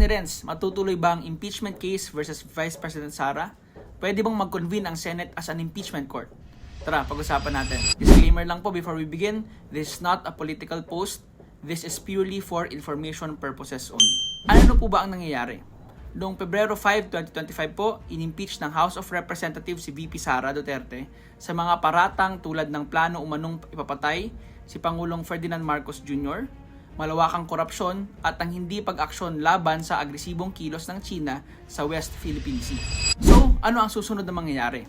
Attorney Renz, matutuloy ba ang impeachment case versus Vice President Sara? Pwede bang mag-convene ang Senate as an impeachment court? Tara, pag-usapan natin. Disclaimer lang po before we begin, this is not a political post. This is purely for information purposes only. Ano po ba ang nangyayari? Noong Pebrero 5, 2025 po, inimpeach ng House of Representatives si VP Sara Duterte sa mga paratang tulad ng plano umanong ipapatay si Pangulong Ferdinand Marcos Jr., malawakang korupsyon at ang hindi pag-aksyon laban sa agresibong kilos ng China sa West Philippine Sea. So, ano ang susunod na mangyayari?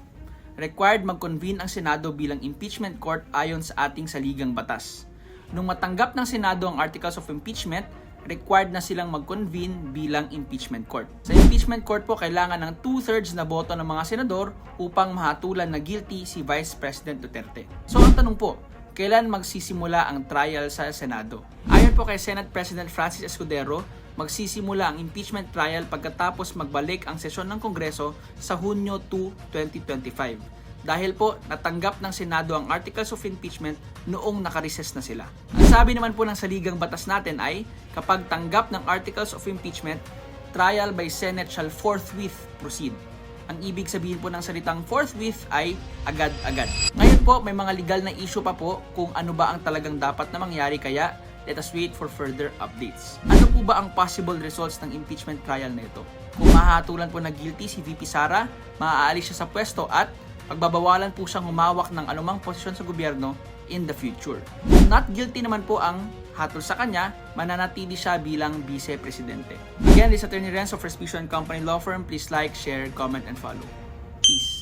Required mag-convene ang Senado bilang impeachment court ayon sa ating saligang batas. Nung matanggap ng Senado ang articles of impeachment, required na silang mag-convene bilang impeachment court. Sa impeachment court po, kailangan ng two-thirds na boto ng mga senador upang mahatulan na guilty si Vice President Duterte. So ang tanong po, kailan magsisimula ang trial sa Senado? Ayon po kay Senate President Francis Escudero, magsisimula ang impeachment trial pagkatapos magbalik ang sesyon ng Kongreso sa Hunyo 2, 2025 dahil po natanggap ng Senado ang articles of impeachment noong nakareses na sila. Ang sabi naman po ng saligang batas natin ay kapag tanggap ng articles of impeachment, trial by Senate shall forthwith proceed. Ang ibig sabihin po ng salitang forthwith ay agad-agad. Ngayon po, may mga legal na issue pa po kung ano ba ang talagang dapat na mangyari kaya let us wait for further updates. Ano po ba ang possible results ng impeachment trial na ito? Kung mahatulan po na guilty si VP Sara, maaalis siya sa pwesto at pagbabawalan po siyang humawak ng anumang posisyon sa gobyerno in the future. Kung not guilty naman po ang hatol sa kanya, mananatili siya bilang vice-presidente. Again, this is Attorney Renzo for Speech Company Law Firm. Please like, share, comment, and follow. Peace.